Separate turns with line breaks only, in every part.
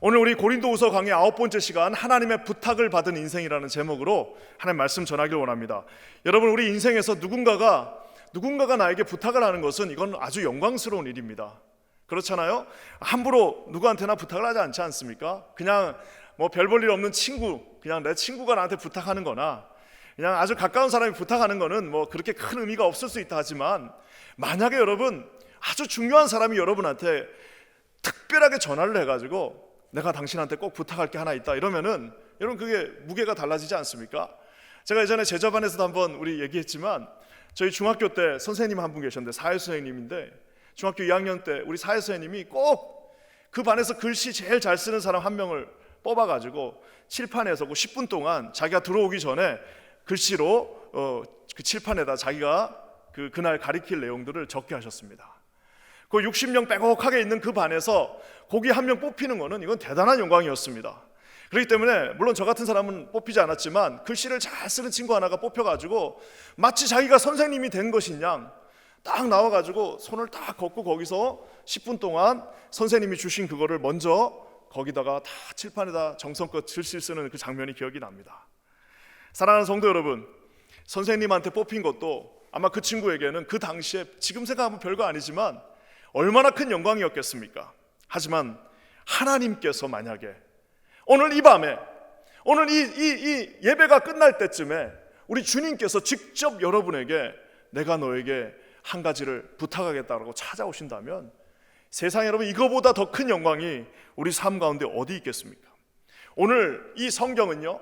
오늘 우리 고린도후서 강의 아홉 번째 시간 하나님의 부탁을 받은 인생이라는 제목으로 하나님 말씀 전하길 원합니다. 여러분 우리 인생에서 누군가가 누군가가 나에게 부탁을 하는 것은 이건 아주 영광스러운 일입니다. 그렇잖아요. 함부로 누구한테나 부탁을 하지 않지 않습니까? 그냥 뭐 별 볼 일 없는 친구, 그냥 내 친구가 나한테 부탁하는 거나 그냥 아주 가까운 사람이 부탁하는 거는 뭐 그렇게 큰 의미가 없을 수 있다 하지만 만약에 여러분 아주 중요한 사람이 여러분한테 특별하게 전화를 해가지고 내가 당신한테 꼭 부탁할 게 하나 있다 이러면은 여러분 그게 무게가 달라지지 않습니까? 제가 예전에 제자반에서도 한번 우리 얘기했지만 저희 중학교 때 선생님 한 분 계셨는데 사회 선생님인데 중학교 2학년 때 우리 사회 선생님이 꼭 그 반에서 글씨 제일 잘 쓰는 사람 한 명을 뽑아가지고 칠판에서 그 10분 동안 자기가 들어오기 전에 글씨로 어, 그 칠판에다 자기가 그 그날 가리킬 내용들을 적게 하셨습니다. 그 60명 빼곡하게 있는 그 반에서 거기 한 명 뽑히는 거는 이건 대단한 영광이었습니다. 그렇기 때문에 물론 저 같은 사람은 뽑히지 않았지만 글씨를 잘 쓰는 친구 하나가 뽑혀가지고 마치 자기가 선생님이 된 것인 양딱 나와가지고 손을 딱 걷고 거기서 10분 동안 선생님이 주신 그거를 먼저 거기다가 다 칠판에다 정성껏 글씨 쓰는 그 장면이 기억이 납니다. 사랑하는 성도 여러분, 선생님한테 뽑힌 것도 아마 그 친구에게는 그 당시에 지금 생각하면 별거 아니지만 얼마나 큰 영광이었겠습니까? 하지만 하나님께서 만약에 오늘 이 밤에 오늘 이, 이, 이 예배가 끝날 때쯤에 우리 주님께서 직접 여러분에게 내가 너에게 한 가지를 부탁하겠다고 찾아오신다면 세상에 여러분 이거보다 더 큰 영광이 우리 삶 가운데 어디 있겠습니까? 오늘 이 성경은요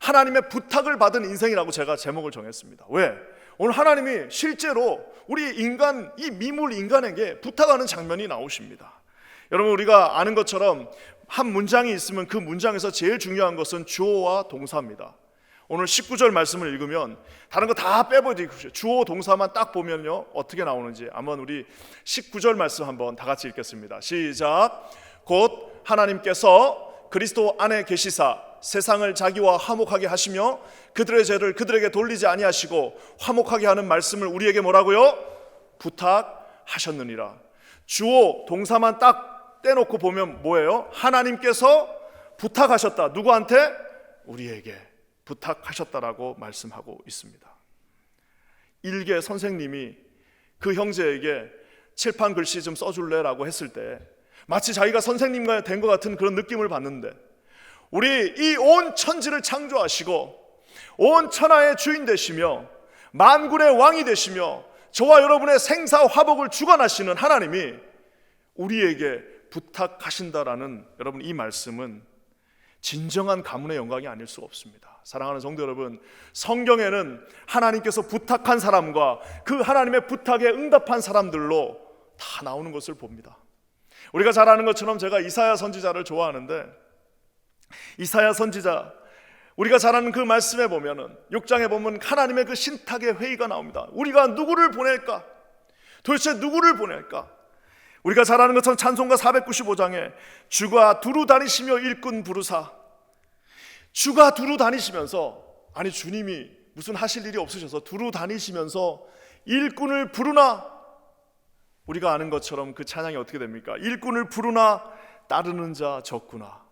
하나님의 부탁을 받은 인생이라고 제가 제목을 정했습니다. 왜? 오늘 하나님이 실제로 우리 인간 이 미물 인간에게 부탁하는 장면이 나오십니다. 여러분 우리가 아는 것처럼 한 문장이 있으면 그 문장에서 제일 중요한 것은 주어와 동사입니다. 오늘 19절 말씀을 읽으면 다른 거 다 빼버리십시오. 주어 동사만 딱 보면요 어떻게 나오는지 한번 우리 19절 말씀 한번 다 같이 읽겠습니다. 시작. 곧 하나님께서 그리스도 안에 계시사 세상을 자기와 화목하게 하시며 그들의 죄를 그들에게 돌리지 아니하시고 화목하게 하는 말씀을 우리에게 뭐라고요? 부탁하셨느니라. 주어 동사만 딱 떼놓고 보면 뭐예요? 하나님께서 부탁하셨다. 누구한테? 우리에게 부탁하셨다라고 말씀하고 있습니다. 일개 선생님이 그 형제에게 칠판 글씨 좀 써줄래 라고 했을 때 마치 자기가 선생님과 된 것 같은 그런 느낌을 받는데 우리 이 온 천지를 창조하시고 온 천하의 주인 되시며 만군의 왕이 되시며 저와 여러분의 생사 화복을 주관하시는 하나님이 우리에게 부탁하신다라는 여러분 이 말씀은 진정한 가문의 영광이 아닐 수가 없습니다. 사랑하는 성도 여러분, 성경에는 하나님께서 부탁한 사람과 그 하나님의 부탁에 응답한 사람들로 다 나오는 것을 봅니다. 우리가 잘 아는 것처럼 제가 이사야 선지자를 좋아하는데 이사야 선지자 우리가 잘 아는 그 말씀에 보면은 6장에 보면 하나님의 그 신탁의 회의가 나옵니다. 우리가 누구를 보낼까? 도대체 누구를 보낼까? 우리가 잘 아는 것처럼 찬송가 495장에 주가 두루 다니시며 일꾼 부르사 주가 두루 다니시면서 아니 주님이 무슨 하실 일이 없으셔서 두루 다니시면서 일꾼을 부르나 우리가 아는 것처럼 그 찬양이 어떻게 됩니까? 일꾼을 부르나 따르는 자 적구나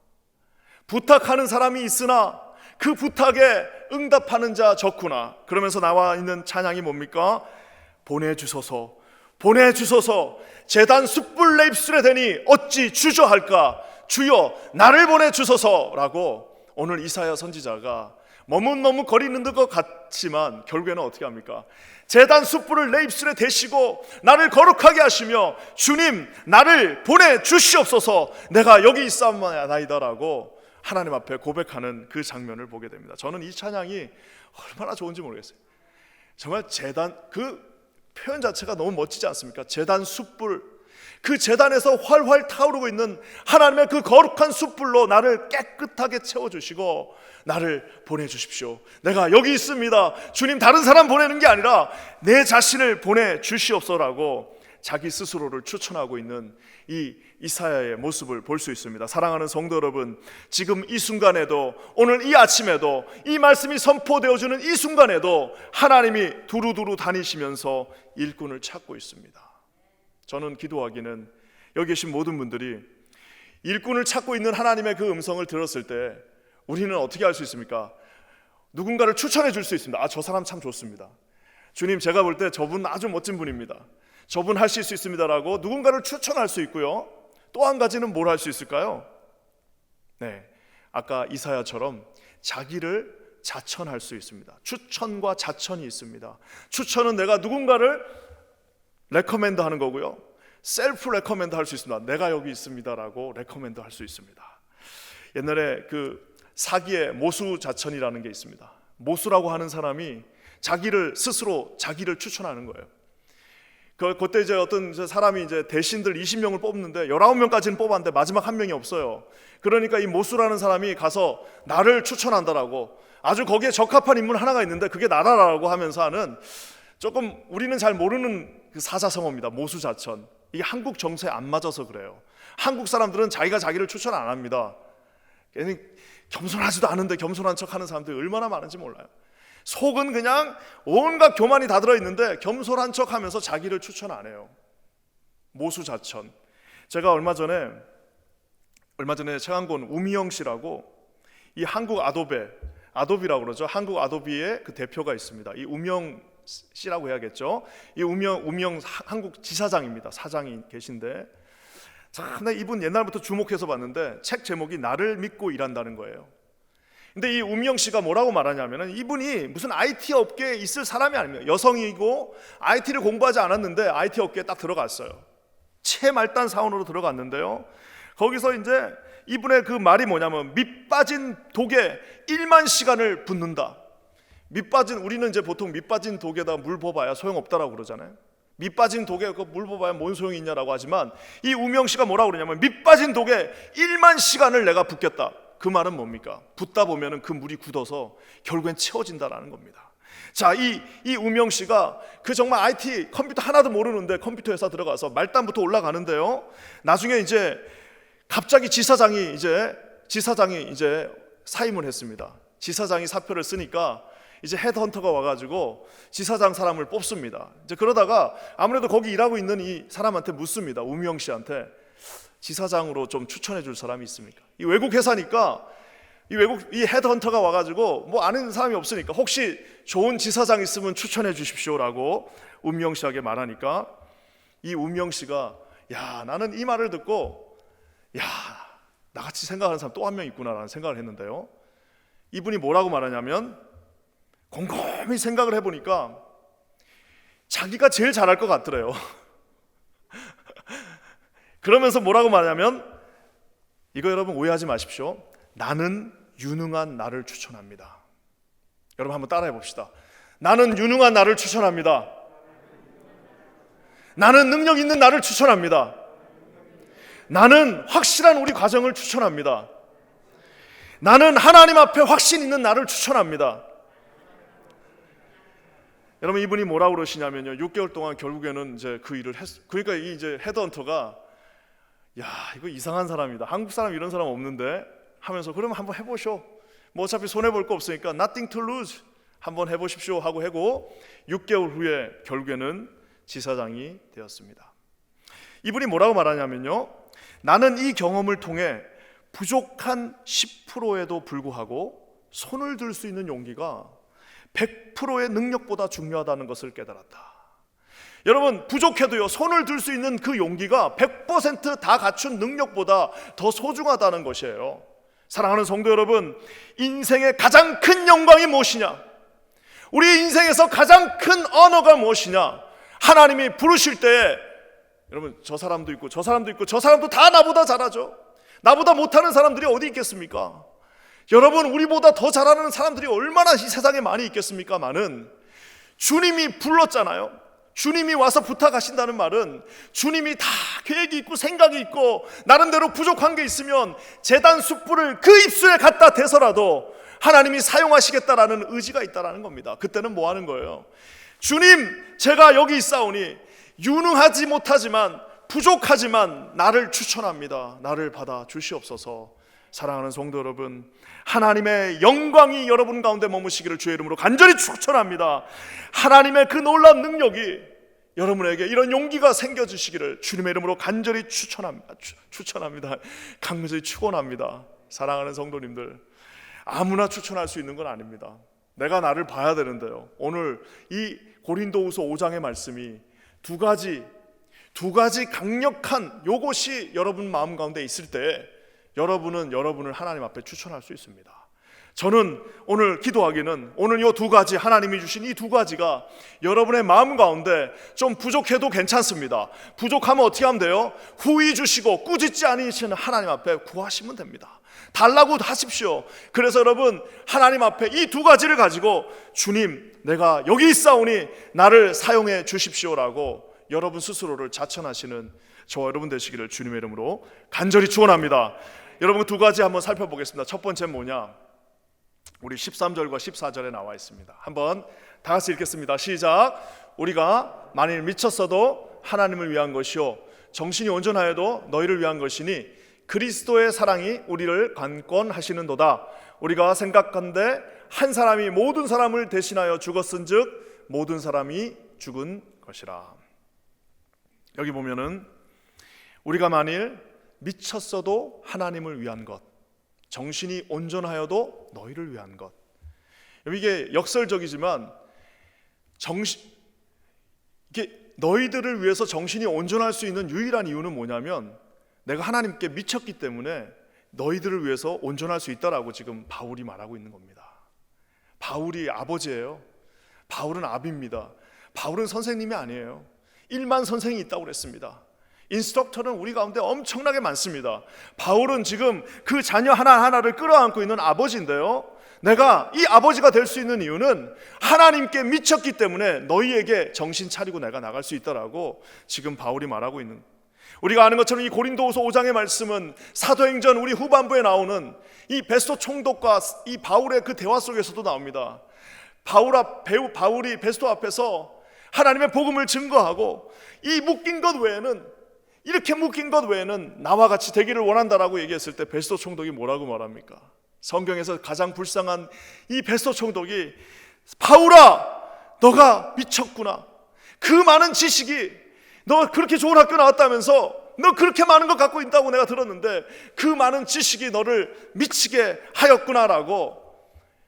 부탁하는 사람이 있으나 그 부탁에 응답하는 자 적구나. 그러면서 나와 있는 찬양이 뭡니까? 보내주소서. 보내주소서. 재단 숯불 내 입술에 대니 어찌 주저할까? 주여 나를 보내주소서라고 오늘 이사야 선지자가 머뭇머뭇 거리는 것 같지만 결국에는 어떻게 합니까? 재단 숯불을 내 입술에 대시고 나를 거룩하게 하시며 주님 나를 보내 주시옵소서. 내가 여기 있사옵나이다라고 하나님 앞에 고백하는 그 장면을 보게 됩니다. 저는 이 찬양이 얼마나 좋은지 모르겠어요. 정말 재단 그 표현 자체가 너무 멋지지 않습니까? 재단 숯불 그 재단에서 활활 타오르고 있는 하나님의 그 거룩한 숯불로 나를 깨끗하게 채워주시고 나를 보내주십시오. 내가 여기 있습니다. 주님 다른 사람 보내는 게 아니라 내 자신을 보내주시옵소라고 자기 스스로를 추천하고 있는 이 이사야의 모습을 볼 수 있습니다. 사랑하는 성도 여러분, 지금 이 순간에도 오늘 이 아침에도 이 말씀이 선포되어주는 이 순간에도 하나님이 두루두루 다니시면서 일꾼을 찾고 있습니다. 저는 기도하기는 여기 계신 모든 분들이 일꾼을 찾고 있는 하나님의 그 음성을 들었을 때 우리는 어떻게 할 수 있습니까? 누군가를 추천해 줄 수 있습니다. 아, 저 사람 참 좋습니다. 주님, 제가 볼 때 저분 아주 멋진 분입니다. 저분 하실 수 있습니다라고 누군가를 추천할 수 있고요. 또 한 가지는 뭘 할 수 있을까요? 네. 아까 이사야처럼 자기를 자천할 수 있습니다. 추천과 자천이 있습니다. 추천은 내가 누군가를 레커멘드 하는 거고요. 셀프 레커멘드 할 수 있습니다. 내가 여기 있습니다라고 레커멘드 할 수 있습니다. 옛날에 그 사기의 모수 자천이라는 게 있습니다. 모수라고 하는 사람이 자기를 스스로 자기를 추천하는 거예요. 그 그때 이제 어떤 사람이 이제 대신들 20명을 뽑는데 19명까지는 뽑았는데 마지막 한 명이 없어요. 그러니까 이 모수라는 사람이 가서 나를 추천한다라고 아주 거기에 적합한 인물 하나가 있는데 그게 나라라고 하면서 하는 조금 우리는 잘 모르는 그 사자성어입니다. 모수자천. 이게 한국 정서에 안 맞아서 그래요. 한국 사람들은 자기가 자기를 추천 안 합니다. 겸손하지도 않은데 겸손한 척 하는 사람들이 얼마나 많은지 몰라요. 속은 그냥 온갖 교만이 다 들어있는데 겸손한 척 하면서 자기를 추천 안 해요. 모수자천. 제가 얼마 전에, 얼마 전에 책 한 권 우미영 씨라고 이 한국 아도베, 아도비라고 그러죠. 한국 아도비의 그 대표가 있습니다. 이 우명 씨라고 해야겠죠. 이 우명, 우명 한국 지사장입니다. 사장이 계신데. 참, 나 이분 옛날부터 주목해서 봤는데 책 제목이 나를 믿고 일한다는 거예요. 근데 이 우미영 씨가 뭐라고 말하냐면은 이분이 무슨 IT 업계에 있을 사람이 아닙니다. 여성이고 IT를 공부하지 않았는데 IT 업계에 딱 들어갔어요. 채말단 사원으로 들어갔는데요. 거기서 이제 이분의 그 말이 뭐냐면 밑 빠진 독에 1만 시간을 붓는다. 밑 빠진 우리는 이제 보통 밑 빠진 독에다 물 부어봐야 소용없다라고 그러잖아요. 밑 빠진 독에 그물 부어봐야 뭔 소용이 있냐라고 하지만 이 우명 씨가 뭐라고 그러냐면 밑 빠진 독에 1만 시간을 내가 붓겠다. 그 말은 뭡니까? 붓다 보면은 그 물이 굳어서 결국엔 채워진다라는 겁니다. 자, 이, 이 우명 씨가 그 정말 IT 컴퓨터 하나도 모르는데 컴퓨터 회사 들어가서 말단부터 올라가는데요. 나중에 이제 갑자기 지사장이 이제 지사장이 이제 사임을 했습니다. 지사장이 사표를 쓰니까 이제 헤드헌터가 와가지고 지사장 사람을 뽑습니다. 이제 그러다가 아무래도 거기 일하고 있는 이 사람한테 묻습니다. 우명 씨한테 지사장으로 좀 추천해 줄 사람이 있습니까? 이 외국 회사니까 이 외국 이 헤드헌터가 와가지고 뭐 아는 사람이 없으니까 혹시 좋은 지사장 있으면 추천해 주십시오라고 운명 씨에게 말하니까 이 운명 씨가 야 나는 이 말을 듣고 야 나같이 생각하는 사람 또 한 명 있구나라는 생각을 했는데요. 이분이 뭐라고 말하냐면 곰곰이 생각을 해보니까 자기가 제일 잘할 것 같더래요. 그러면서 뭐라고 말하냐면 이거 여러분 오해하지 마십시오. 나는 유능한 나를 추천합니다. 여러분 한번 따라해 봅시다. 나는 유능한 나를 추천합니다. 나는 능력 있는 나를 추천합니다. 나는 확실한 우리 과정을 추천합니다. 나는 하나님 앞에 확신 있는 나를 추천합니다. 여러분 이분이 뭐라고 그러시냐면요. 6개월 동안 결국에는 이제 그 일을 했 그러니까 이 이제 헤드헌터가 야 이거 이상한 사람이다. 한국 사람 이런 사람 없는데 하면서 그러면 한번 해보쇼. 뭐 어차피 손해 볼 거 없으니까 nothing to lose 한번 해보십시오 하고 해고 6개월 후에 결국에는 지사장이 되었습니다. 이분이 뭐라고 말하냐면요. 나는 이 경험을 통해 부족한 10%에도 불구하고 손을 들 수 있는 용기가 100%의 능력보다 중요하다는 것을 깨달았다. 여러분 부족해도요 손을 들 수 있는 그 용기가 100%다 갖춘 능력보다 더 소중하다는 것이에요. 사랑하는 성도 여러분, 인생의 가장 큰 영광이 무엇이냐? 우리 인생에서 가장 큰 언어가 무엇이냐? 하나님이 부르실 때에 여러분 저 사람도 있고 저 사람도 있고 저 사람도 다 나보다 잘하죠. 나보다 못하는 사람들이 어디 있겠습니까? 여러분 우리보다 더 잘하는 사람들이 얼마나 이 세상에 많이 있겠습니까만은 주님이 불렀잖아요. 주님이 와서 부탁하신다는 말은 주님이 다 계획이 있고 생각이 있고 나름대로 부족한 게 있으면 재단 숯불을 그 입술에 갖다 대서라도 하나님이 사용하시겠다라는 의지가 있다라는 겁니다. 그때는 뭐 하는 거예요? 주님, 제가 여기 있사오니 유능하지 못하지만 부족하지만 나를 추천합니다. 나를 받아 주시옵소서. 사랑하는 성도 여러분, 하나님의 영광이 여러분 가운데 머무시기를 주의 이름으로 간절히 추천합니다. 하나님의 그 놀라운 능력이 여러분에게 이런 용기가 생겨주시기를 주님의 이름으로 간절히 추천합니다. 추, 추천합니다. 강력히 축원합니다. 사랑하는 성도님들, 아무나 추천할 수 있는 건 아닙니다. 내가 나를 봐야 되는데요. 오늘 이 고린도후서 5장의 말씀이 두 가지 두 가지 강력한 요것이 여러분 마음 가운데 있을 때 여러분은 여러분을 하나님 앞에 추천할 수 있습니다. 저는 오늘 기도하기는 오늘 이 두 가지 하나님이 주신 이 두 가지가 여러분의 마음 가운데 좀 부족해도 괜찮습니다. 부족하면 어떻게 하면 돼요? 후히 주시고 꾸짖지 않으시는 하나님 앞에 구하시면 됩니다. 달라고 하십시오. 그래서 여러분 하나님 앞에 이 두 가지를 가지고 주님 내가 여기 있사오니 나를 사용해 주십시오라고 여러분 스스로를 자천하시는 저와 여러분 되시기를 주님의 이름으로 간절히 축원합니다. 여러분 두 가지 한번 살펴보겠습니다. 첫 번째 뭐냐? 우리 13절과 14절에 나와 있습니다. 한번 다 같이 읽겠습니다. 시작. 우리가 만일 미쳤어도 하나님을 위한 것이요 정신이 온전하여도 너희를 위한 것이니 그리스도의 사랑이 우리를 관건하시는도다. 우리가 생각한데 한 사람이 모든 사람을 대신하여 죽었은즉 모든 사람이 죽은 것이라. 여기 보면은 우리가 만일 미쳤어도 하나님을 위한 것, 정신이 온전하여도 너희를 위한 것. 이게 역설적이지만 정신 이게 너희들을 위해서 정신이 온전할 수 있는 유일한 이유는 뭐냐면 내가 하나님께 미쳤기 때문에 너희들을 위해서 온전할 수 있다라고 지금 바울이 말하고 있는 겁니다. 바울이 아버지예요. 바울은 아비입니다. 바울은 선생님이 아니에요. 일만 선생이 있다고 그랬습니다. 인스트럭터는 우리 가운데 엄청나게 많습니다. 바울은 지금 그 자녀 하나하나를 끌어안고 있는 아버지인데요. 내가 이 아버지가 될 수 있는 이유는 하나님께 미쳤기 때문에 너희에게 정신 차리고 내가 나갈 수 있다라고 지금 바울이 말하고 있는 우리가 아는 것처럼 이 고린도후서 5장의 말씀은 사도행전 우리 후반부에 나오는 이 베스토 총독과 이 바울의 그 대화 속에서도 나옵니다. 바울 앞 배우 바울이 베스토 앞에서 하나님의 복음을 증거하고 이 묶인 것 외에는 이렇게 묶인 것 외에는 나와 같이 되기를 원한다라고 얘기했을 때 베스토 총독이 뭐라고 말합니까? 성경에서 가장 불쌍한 이 베스토 총독이 바울아 너가 미쳤구나. 그 많은 지식이 너 그렇게 좋은 학교 나왔다면서 너 그렇게 많은 것 갖고 있다고 내가 들었는데 그 많은 지식이 너를 미치게 하였구나라고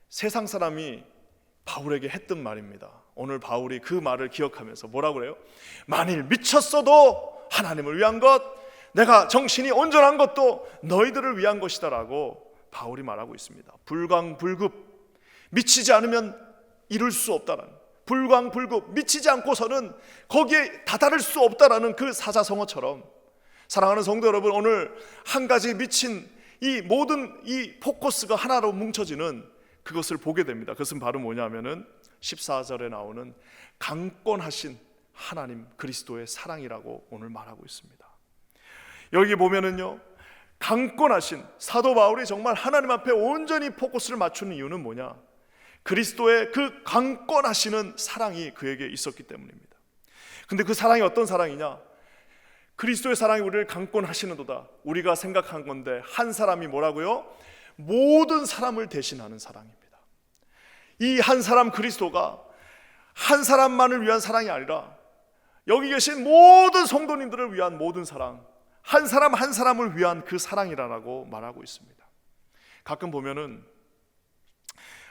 세상 사람이 바울에게 했던 말입니다. 오늘 바울이 그 말을 기억하면서 뭐라고 그래요? 만일 미쳤어도 하나님을 위한 것, 내가 정신이 온전한 것도 너희들을 위한 것이다라고 바울이 말하고 있습니다. 불광불급 미치지 않으면 이룰 수 없다라는 불광불급 미치지 않고서는 거기에 다다를 수 없다라는 그 사자성어처럼 사랑하는 성도 여러분 오늘 한 가지 미친 이 모든 이 포커스가 하나로 뭉쳐지는 그것을 보게 됩니다. 그것은 바로 뭐냐면은 14절에 나오는 강권하신 하나님 그리스도의 사랑이라고 오늘 말하고 있습니다. 여기 보면은요. 강권하신 사도 바울이 정말 하나님 앞에 온전히 포커스를 맞추는 이유는 뭐냐? 그리스도의 그 강권하시는 사랑이 그에게 있었기 때문입니다. 근데 그 사랑이 어떤 사랑이냐? 그리스도의 사랑이 우리를 강권하시는도다. 우리가 생각한 건데 한 사람이 뭐라고요? 모든 사람을 대신하는 사랑입니다. 이 한 사람 그리스도가 한 사람만을 위한 사랑이 아니라 여기 계신 모든 성도님들을 위한 모든 사랑, 한 사람 한 사람을 위한 그 사랑이라고 말하고 있습니다. 가끔 보면은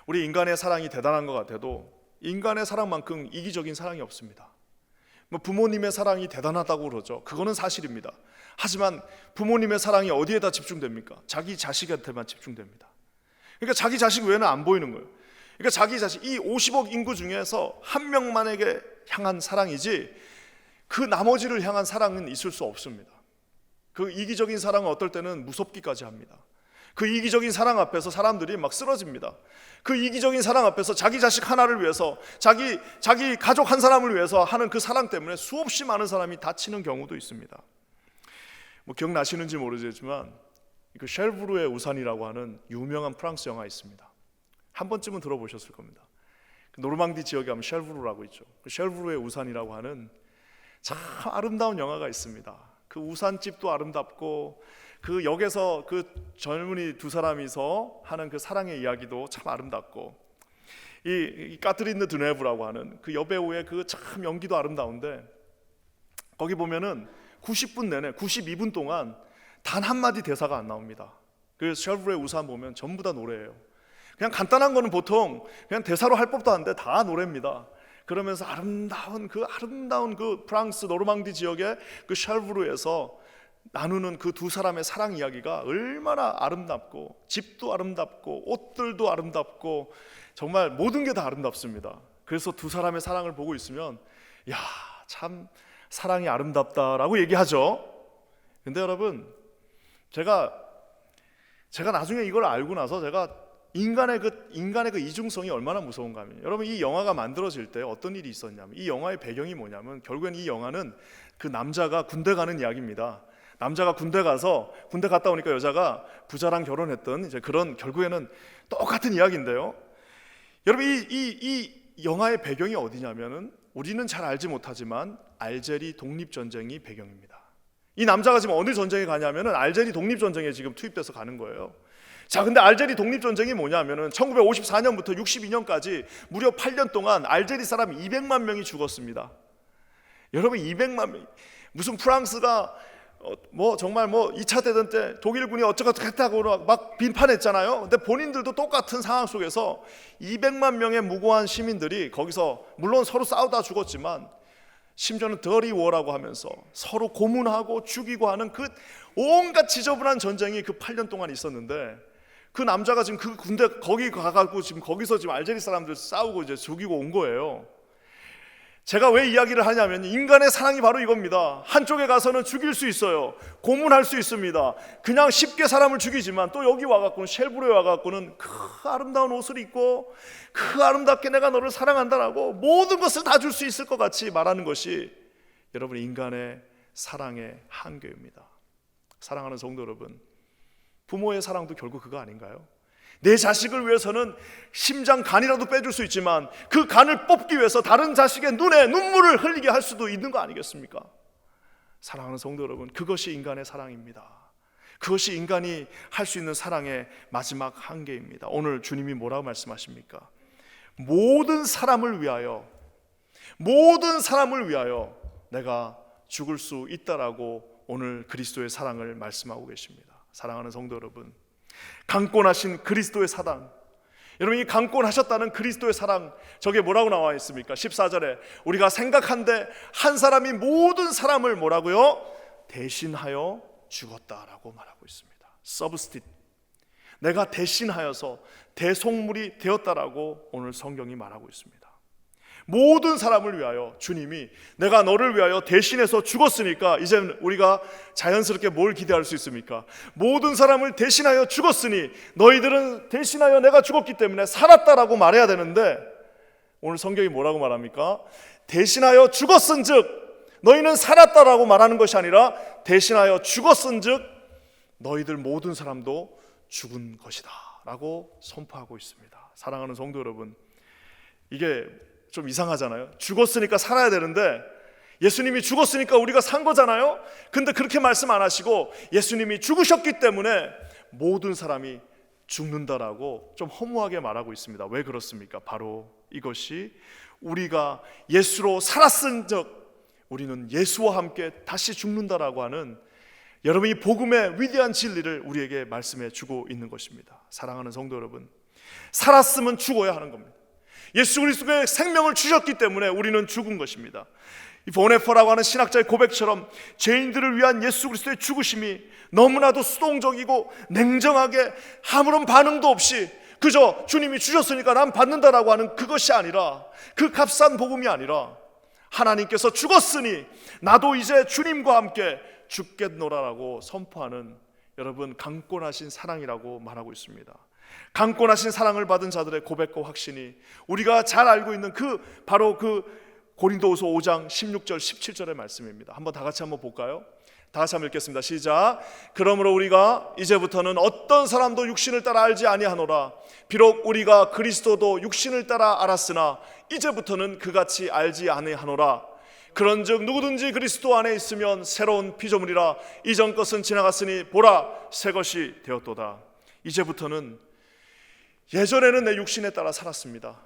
우리 인간의 사랑이 대단한 것 같아도 인간의 사랑만큼 이기적인 사랑이 없습니다. 뭐 부모님의 사랑이 대단하다고 그러죠. 그거는 사실입니다. 하지만 부모님의 사랑이 어디에다 집중됩니까? 자기 자식한테만 집중됩니다. 그러니까 자기 자식 외에는 안 보이는 거예요. 그러니까 자기 자식 이 50억 인구 중에서 한 명만에게 향한 사랑이지 그 나머지를 향한 사랑은 있을 수 없습니다. 그 이기적인 사랑은 어떨 때는 무섭기까지 합니다. 그 이기적인 사랑 앞에서 사람들이 막 쓰러집니다. 그 이기적인 사랑 앞에서 자기 자식 하나를 위해서 자기 자기 가족 한 사람을 위해서 하는 그 사랑 때문에 수없이 많은 사람이 다치는 경우도 있습니다. 뭐 기억나시는지 모르겠지만 그 쉘브루의 우산이라고 하는 유명한 프랑스 영화 있습니다. 한 번쯤은 들어보셨을 겁니다. 그 노르망디 지역에 하면 쉘브루라고 있죠. 그 쉘브루의 우산이라고 하는 참 아름다운 영화가 있습니다. 그 우산집도 아름답고 그 역에서 그 젊은이 두 사람이서 하는 그 사랑의 이야기도 참 아름답고 이, 이 까트린느 드네브라고 하는 그 여배우의 그 참 연기도 아름다운데 거기 보면은 90분 내내 92분 동안 단 한마디 대사가 안 나옵니다. 그 셜브의 우산 보면 전부 다 노래예요. 그냥 간단한 거는 보통 그냥 대사로 할 법도 한데 다 노래입니다. 그러면서 아름다운 그 아름다운 그 프랑스 노르망디 지역의 그 셜브르에서 나누는 그 두 사람의 사랑 이야기가 얼마나 아름답고 집도 아름답고 옷들도 아름답고 정말 모든 게 다 아름답습니다. 그래서 두 사람의 사랑을 보고 있으면 야, 참 사랑이 아름답다라고 얘기하죠. 근데 여러분, 제가 제가 나중에 이걸 알고 나서 제가 인간의 그 인간의 그 이중성이 얼마나 무서운가 하면 여러분 이 영화가 만들어질 때 어떤 일이 있었냐면 이 영화의 배경이 뭐냐면 결국엔 이 영화는 그 남자가 군대 가는 이야기입니다. 남자가 군대 가서 군대 갔다 오니까 여자가 부자랑 결혼했던 이제 그런 결국에는 똑같은 이야기인데요. 여러분 이 이 이 영화의 배경이 어디냐면은 우리는 잘 알지 못하지만 알제리 독립 전쟁이 배경입니다. 이 남자가 지금 어느 전쟁에 가냐면은 알제리 독립 전쟁에 지금 투입돼서 가는 거예요. 자, 근데 알제리 독립 전쟁이 뭐냐면은 1954년부터 62년까지 무려 8년 동안 알제리 사람 200만 명이 죽었습니다. 여러분 200만 명 무슨 프랑스가 어, 뭐 정말 뭐 2차 대전 때 독일군이 어쩌고 했다고 막 비판했잖아요. 근데 본인들도 똑같은 상황 속에서 200만 명의 무고한 시민들이 거기서 물론 서로 싸우다 죽었지만 심지어는 더리 워라고 하면서 서로 고문하고 죽이고 하는 그 온갖 지저분한 전쟁이 그 8년 동안 있었는데 그 남자가 지금 그 군대 거기 가가지고 지금 거기서 지금 알제리 사람들 싸우고 이제 죽이고 온 거예요. 제가 왜 이야기를 하냐면 인간의 사랑이 바로 이겁니다. 한쪽에 가서는 죽일 수 있어요. 고문할 수 있습니다. 그냥 쉽게 사람을 죽이지만 또 여기 와갖고는 쉘브로에 와갖고는 그 아름다운 옷을 입고 그 아름답게 내가 너를 사랑한다라고 모든 것을 다 줄 수 있을 것 같이 말하는 것이 여러분 인간의 사랑의 한계입니다. 사랑하는 성도 여러분, 부모의 사랑도 결국 그거 아닌가요? 내 자식을 위해서는 심장 간이라도 빼줄 수 있지만 그 간을 뽑기 위해서 다른 자식의 눈에 눈물을 흘리게 할 수도 있는 거 아니겠습니까? 사랑하는 성도 여러분, 그것이 인간의 사랑입니다. 그것이 인간이 할 수 있는 사랑의 마지막 한계입니다. 오늘 주님이 뭐라고 말씀하십니까? 모든 사람을 위하여, 모든 사람을 위하여 내가 죽을 수 있다라고 오늘 그리스도의 사랑을 말씀하고 계십니다. 사랑하는 성도 여러분, 강권하신 그리스도의 사랑. 여러분 이 강권하셨다는 그리스도의 사랑 저게 뭐라고 나와 있습니까? 14절에 우리가 생각한데 한 사람이 모든 사람을 뭐라고요? 대신하여 죽었다라고 말하고 있습니다. 서브스tit 내가 대신하여서 대속물이 되었다라고 오늘 성경이 말하고 있습니다. 모든 사람을 위하여 주님이 내가 너를 위하여 대신해서 죽었으니까 이제 우리가 자연스럽게 뭘 기대할 수 있습니까? 모든 사람을 대신하여 죽었으니 너희들은 대신하여 내가 죽었기 때문에 살았다라고 말해야 되는데 오늘 성경이 뭐라고 말합니까? 대신하여 죽었은즉 너희는 살았다라고 말하는 것이 아니라 대신하여 죽었은즉 너희들 모든 사람도 죽은 것이다라고 선포하고 있습니다. 사랑하는 성도 여러분, 이게 좀 이상하잖아요. 죽었으니까 살아야 되는데 예수님이 죽었으니까 우리가 산 거잖아요. 근데 그렇게 말씀 안 하시고 예수님이 죽으셨기 때문에 모든 사람이 죽는다라고 좀 허무하게 말하고 있습니다. 왜 그렇습니까? 바로 이것이 우리가 예수로 살았은 적 우리는 예수와 함께 다시 죽는다라고 하는 여러분 이 복음의 위대한 진리를 우리에게 말씀해 주고 있는 것입니다. 사랑하는 성도 여러분, 살았으면 죽어야 하는 겁니다. 예수 그리스도의 생명을 주셨기 때문에 우리는 죽은 것입니다. 이 보네퍼라고 하는 신학자의 고백처럼 죄인들을 위한 예수 그리스도의 죽으심이 너무나도 수동적이고 냉정하게 아무런 반응도 없이 그저 주님이 주셨으니까 난 받는다라고 하는 그것이 아니라 그 값싼 복음이 아니라 하나님께서 죽었으니 나도 이제 주님과 함께 죽겠노라라고 선포하는 여러분 강권하신 사랑이라고 말하고 있습니다. 강권하신 사랑을 받은 자들의 고백과 확신이 우리가 잘 알고 있는 그 바로 그 고린도후서 5장 16절 17절의 말씀입니다. 한번 다 같이 한번 볼까요? 다 같이 한번 읽겠습니다. 시작. 그러므로 우리가 이제부터는 어떤 사람도 육신을 따라 알지 아니하노라. 비록 우리가 그리스도도 육신을 따라 알았으나 이제부터는 그같이 알지 아니하노라. 그런즉 누구든지 그리스도 안에 있으면 새로운 피조물이라 이전 것은 지나갔으니 보라 새 것이 되었도다. 이제부터는 예전에는 내 육신에 따라 살았습니다.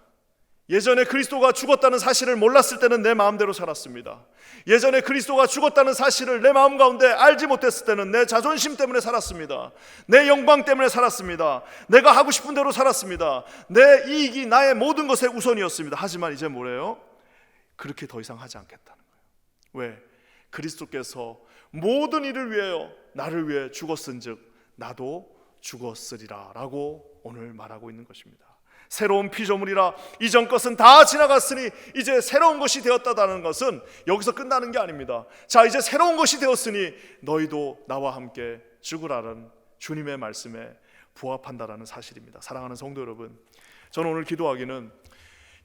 예전에 그리스도가 죽었다는 사실을 몰랐을 때는 내 마음대로 살았습니다. 예전에 그리스도가 죽었다는 사실을 내 마음 가운데 알지 못했을 때는 내 자존심 때문에 살았습니다. 내 영광 때문에 살았습니다. 내가 하고 싶은 대로 살았습니다. 내 이익이 나의 모든 것의 우선이었습니다. 하지만 이제 뭐래요? 그렇게 더 이상 하지 않겠다는 거예요. 왜? 그리스도께서 모든 일을 위하여 나를 위해 죽었은즉 나도 죽었으리라 라고 오늘 말하고 있는 것입니다. 새로운 피조물이라 이전 것은 다 지나갔으니 이제 새로운 것이 되었다는 것은 여기서 끝나는 게 아닙니다. 자, 이제 새로운 것이 되었으니 너희도 나와 함께 죽으라는 주님의 말씀에 부합한다라는 사실입니다. 사랑하는 성도 여러분, 저는 오늘 기도하기는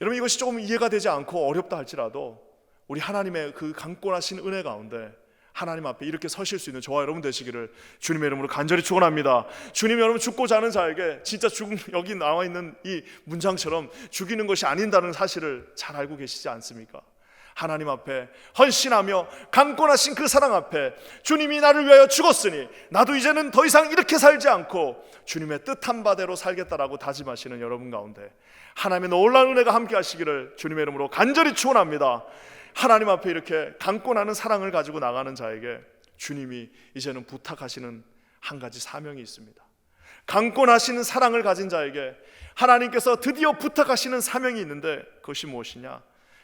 여러분 이것이 조금 이해가 되지 않고 어렵다 할지라도 우리 하나님의 그 강권하신 은혜 가운데 하나님 앞에 이렇게 서실 수 있는 저와 여러분 되시기를 주님의 이름으로 간절히 축원합니다. 주님 여러분 죽고자 하는 자에게 진짜 죽음 여기 나와 있는 이 문장처럼 죽이는 것이 아닌다는 사실을 잘 알고 계시지 않습니까? 하나님 앞에 헌신하며 강권하신 그 사랑 앞에 주님이 나를 위하여 죽었으니 나도 이제는 더 이상 이렇게 살지 않고 주님의 뜻한 바대로 살겠다라고 다짐하시는 여러분 가운데 하나님의 놀라운 은혜가 함께 하시기를 주님의 이름으로 간절히 축원합니다. 하나님 앞에 이렇게 강권하는 사랑을 가지고 나가는 자에게 주님이 이제는 부탁하시는 한 가지 사명이 있습니다. 강권하시는 사랑을 가진 자에게 하나님께서 드디어 부탁하시는 사명이 있는데 그것이 무엇이냐?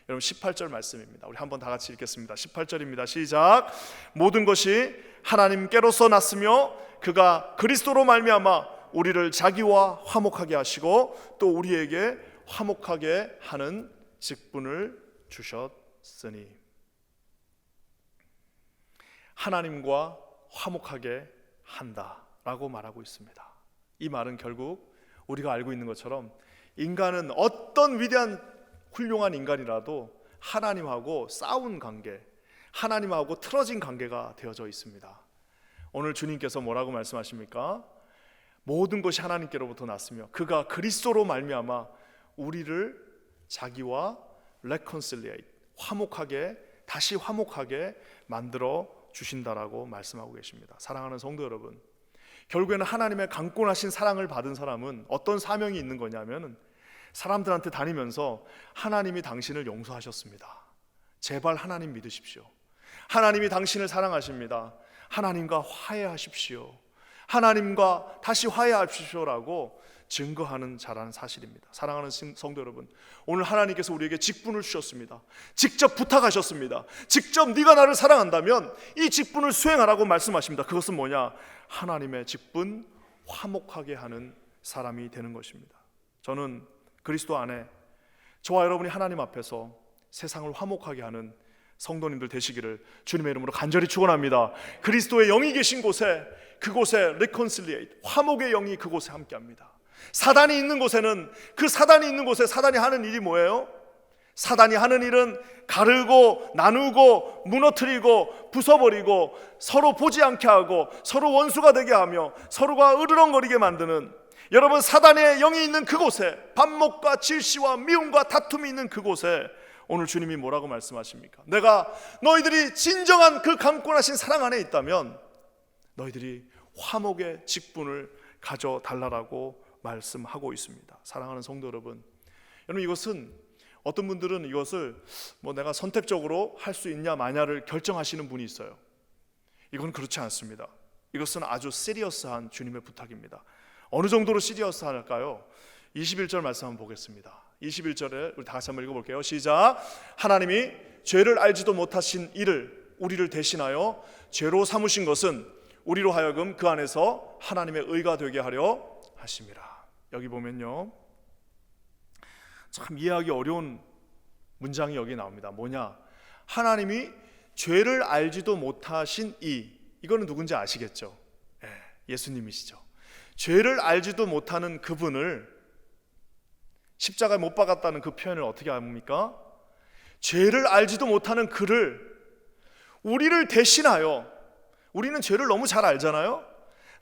여러분 18절 말씀입니다. 우리 한번 다 같이 읽겠습니다. 18절입니다. 시작. 모든 것이 하나님께로서 났으며 그가 그리스도로 말미암아 우리를 자기와 화목하게 하시고 또 우리에게 화목하게 하는 직분을 주셨 으니 하나님과 화목하게 한다라고 말하고 있습니다. 이 말은 결국 우리가 알고 있는 것처럼 인간은 어떤 위대한 훌륭한 인간이라도 하나님하고 싸운 관계, 하나님하고 틀어진 관계가 되어져 있습니다. 오늘 주님께서 뭐라고 말씀하십니까? 모든 것이 하나님께로부터 났으며 그가 그리스도로 말미암아 우리를 자기와 reconciliate 화목하게 다시 화목하게 만들어 주신다라고 말씀하고 계십니다. 사랑하는 성도 여러분, 결국에는 하나님의 강권하신 사랑을 받은 사람은 어떤 사명이 있는 거냐면은 사람들한테 다니면서 하나님이 당신을 용서하셨습니다. 제발 하나님 믿으십시오. 하나님이 당신을 사랑하십니다. 하나님과 화해하십시오. 하나님과 다시 화해하십시오라고 증거하는 자라는 사실입니다. 사랑하는 성도 여러분, 오늘 하나님께서 우리에게 직분을 주셨습니다. 직접 부탁하셨습니다. 직접 네가 나를 사랑한다면 이 직분을 수행하라고 말씀하십니다. 그것은 뭐냐? 하나님의 직분 화목하게 하는 사람이 되는 것입니다. 저는 그리스도 안에 저와 여러분이 하나님 앞에서 세상을 화목하게 하는 성도님들 되시기를 주님의 이름으로 간절히 축원합니다. 그리스도의 영이 계신 곳에 그곳에 reconciliate 화목의 영이 그곳에 함께합니다. 사단이 있는 곳에는 그 사단이 있는 곳에 사단이 하는 일이 뭐예요? 사단이 하는 일은 가르고 나누고 무너뜨리고 부숴버리고 서로 보지 않게 하고 서로 원수가 되게 하며 서로가 으르렁거리게 만드는 여러분 사단의 영이 있는 그곳에 반목과 질시와 미움과 다툼이 있는 그곳에 오늘 주님이 뭐라고 말씀하십니까? 내가 너희들이 진정한 그 강권하신 사랑 안에 있다면 너희들이 화목의 직분을 가져 달라라고 말씀하고 있습니다. 사랑하는 성도 여러분, 여러분 이것은 어떤 분들은 이것을 뭐 내가 선택적으로 할 수 있냐 마냐를 결정하시는 분이 있어요. 이건 그렇지 않습니다. 이것은 아주 시리어스한 주님의 부탁입니다. 어느 정도로 시리어스할까요? 21절 말씀 한번 보겠습니다. 21절에 우리 다 같이 한번 읽어볼게요. 시작. 하나님이 죄를 알지도 못하신 이를 우리를 대신하여 죄로 삼으신 것은 우리로 하여금 그 안에서 하나님의 의가 되게 하려 하심이라. 여기 보면요. 참 이해하기 어려운 문장이 여기 나옵니다. 뭐냐? 하나님이 죄를 알지도 못하신 이 이거는 누군지 아시겠죠? 예, 예수님이시죠. 죄를 알지도 못하는 그분을 십자가에 못 박았다는 그 표현을 어떻게 합니까? 죄를 알지도 못하는 그를 우리를 대신하여 우리는 죄를 너무 잘 알잖아요.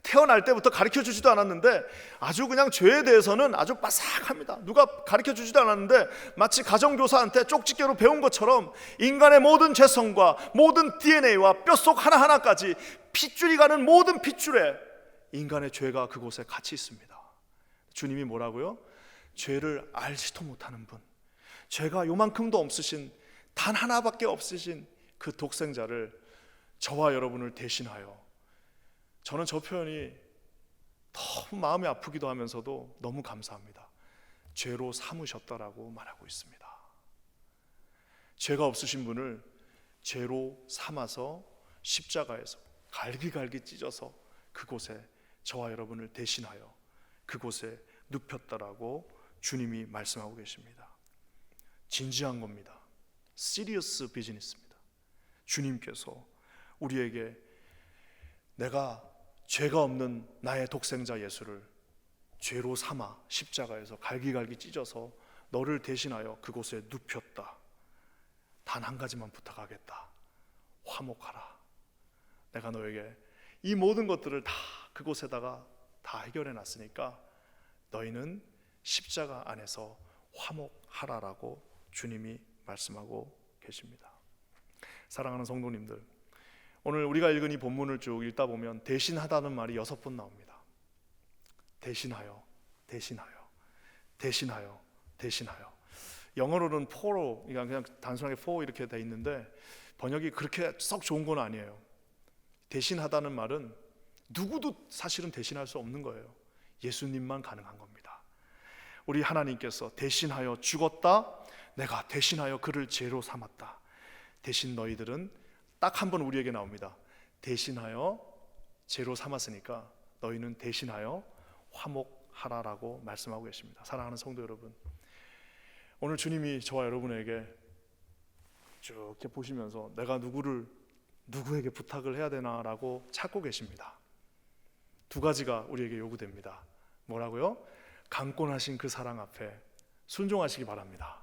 태어날 때부터 가르쳐 주지도 않았는데 아주 그냥 죄에 대해서는 아주 빠삭합니다. 누가 가르쳐 주지도 않았는데 마치 가정교사한테 쪽집게로 배운 것처럼 인간의 모든 죄성과 모든 DNA와 뼛속 하나하나까지 핏줄이 가는 모든 핏줄에 인간의 죄가 그곳에 같이 있습니다. 주님이 뭐라고요? 죄를 알지도 못하는 분. 죄가 요만큼도 없으신 단 하나밖에 없으신 그 독생자를 저와 여러분을 대신하여 저는 저 표현이 너무 마음이 아프기도 하면서도 너무 감사합니다. 죄로 삼으셨다라고 말하고 있습니다. 죄가 없으신 분을 죄로 삼아서 십자가에서 갈기갈기 찢어서 그곳에 저와 여러분을 대신하여 그곳에 눕혔다라고 주님이 말씀하고 계십니다. 진지한 겁니다. 시리어스 비즈니스입니다. 주님께서 우리에게 내가 죄가 없는 나의 독생자 예수를 죄로 삼아 십자가에서 갈기갈기 찢어서 너를 대신하여 그곳에 눕혔다. 단 한 가지만 부탁하겠다. 화목하라. 내가 너에게 이 모든 것들을 다 그곳에다가 다 해결해 놨으니까 너희는 십자가 안에서 화목하라라고 주님이 말씀하고 계십니다. 사랑하는 성도님들, 오늘 우리가 읽은 이 본문을 쭉 읽다 보면 대신하다는 말이 여섯 번 나옵니다. 대신하여, 대신하여, 대신하여, 대신하여. 영어로는 for로, 그러니까 그냥 단순하게 for 이렇게 돼 있는데 번역이 그렇게 썩 좋은 건 아니에요. 대신하다는 말은 누구도 사실은 대신할 수 없는 거예요. 예수님만 가능한 겁니다. 우리 하나님께서 대신하여 죽었다. 내가 대신하여 그를 죄로 삼았다. 대신 너희들은 딱 한 번 우리에게 나옵니다. 대신하여 죄로 삼았으니까 너희는 대신하여 화목하라라고 말씀하고 계십니다. 사랑하는 성도 여러분, 오늘 주님이 저와 여러분에게 쭉 보시면서 내가 누구를 누구에게 부탁을 해야 되나라고 찾고 계십니다. 두 가지가 우리에게 요구됩니다. 뭐라고요? 강권하신 그 사랑 앞에 순종하시기 바랍니다.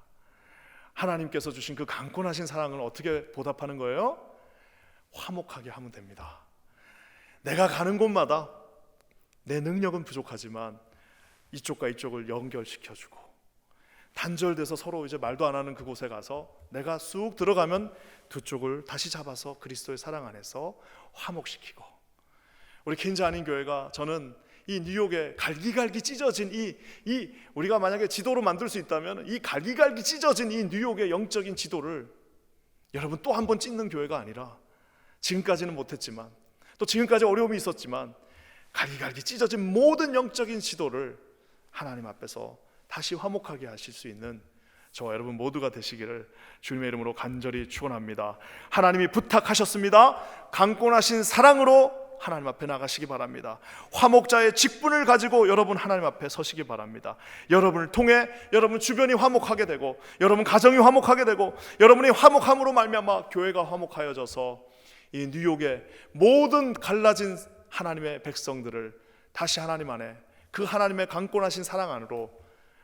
하나님께서 주신 그 강권하신 사랑을 어떻게 보답하는 거예요? 화목하게 하면 됩니다. 내가 가는 곳마다 내 능력은 부족하지만 이쪽과 이쪽을 연결시켜 주고 단절돼서 서로 이제 말도 안 하는 그곳에 가서 내가 쑥 들어가면 두 쪽을 다시 잡아서 그리스도의 사랑 안에서 화목시키고 우리 킨자 아닌 교회가 저는 이 뉴욕에 갈기갈기 찢어진 이, 이 우리가 만약에 지도로 만들 수 있다면 이 갈기갈기 찢어진 이 뉴욕의 영적인 지도를 여러분 또 한 번 찢는 교회가 아니라 지금까지는 못했지만 또 지금까지 어려움이 있었지만 갈기갈기 찢어진 모든 영적인 지도를 하나님 앞에서 다시 화목하게 하실 수 있는 저와 여러분 모두가 되시기를 주님의 이름으로 간절히 축원합니다. 하나님이 부탁하셨습니다. 강권하신 사랑으로 하나님 앞에 나가시기 바랍니다. 화목자의 직분을 가지고 여러분 하나님 앞에 서시기 바랍니다. 여러분을 통해 여러분 주변이 화목하게 되고 여러분 가정이 화목하게 되고 여러분이 화목함으로 말미암아 교회가 화목하여져서 이 뉴욕의 모든 갈라진 하나님의 백성들을 다시 하나님 안에 그 하나님의 강권하신 사랑 안으로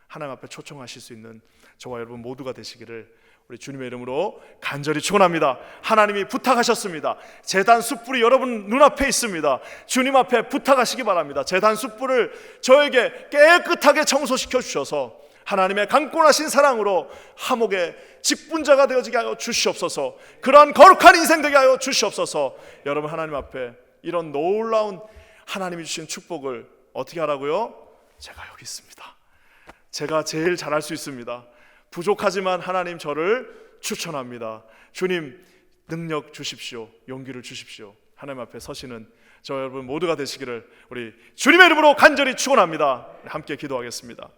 하나님 앞에 초청하실 수 있는 저와 여러분 모두가 되시기를 우리 주님의 이름으로 간절히 축원합니다. 하나님이 부탁하셨습니다. 재단 숯불이 여러분 눈앞에 있습니다. 주님 앞에 부탁하시기 바랍니다. 재단 숯불을 저에게 깨끗하게 청소시켜 주셔서 하나님의 강권하신 사랑으로 하목의 직분자가 되어지게 하여 주시옵소서. 그러한 거룩한 인생 되게 하여 주시옵소서. 여러분 하나님 앞에 이런 놀라운 하나님이 주신 축복을 어떻게 하라고요? 제가 여기 있습니다. 제가 제일 잘할 수 있습니다. 부족하지만 하나님 저를 추천합니다. 주님 능력 주십시오. 용기를 주십시오. 하나님 앞에 서시는 저 여러분 모두가 되시기를 우리 주님의 이름으로 간절히 축원합니다. 함께 기도하겠습니다.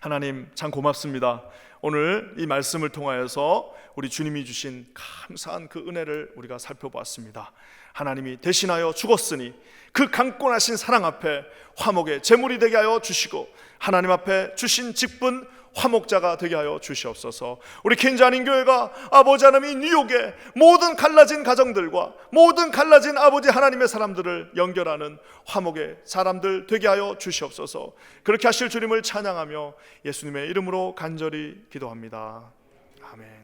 하나님 참 고맙습니다. 오늘 이 말씀을 통하여서 우리 주님이 주신 감사한 그 은혜를 우리가 살펴보았습니다. 하나님이 대신하여 죽었으니 그 강권하신 사랑 앞에 화목의 제물이 되게 하여 주시고 하나님 앞에 주신 직분 화목자가 되게 하여 주시옵소서. 우리 켄자닌 교회가 아버지 하나님 이 뉴욕의 모든 갈라진 가정들과 모든 갈라진 아버지 하나님의 사람들을 연결하는 화목의 사람들 되게 하여 주시옵소서. 그렇게 하실 주님을 찬양하며 예수님의 이름으로 간절히 기도합니다. 아멘.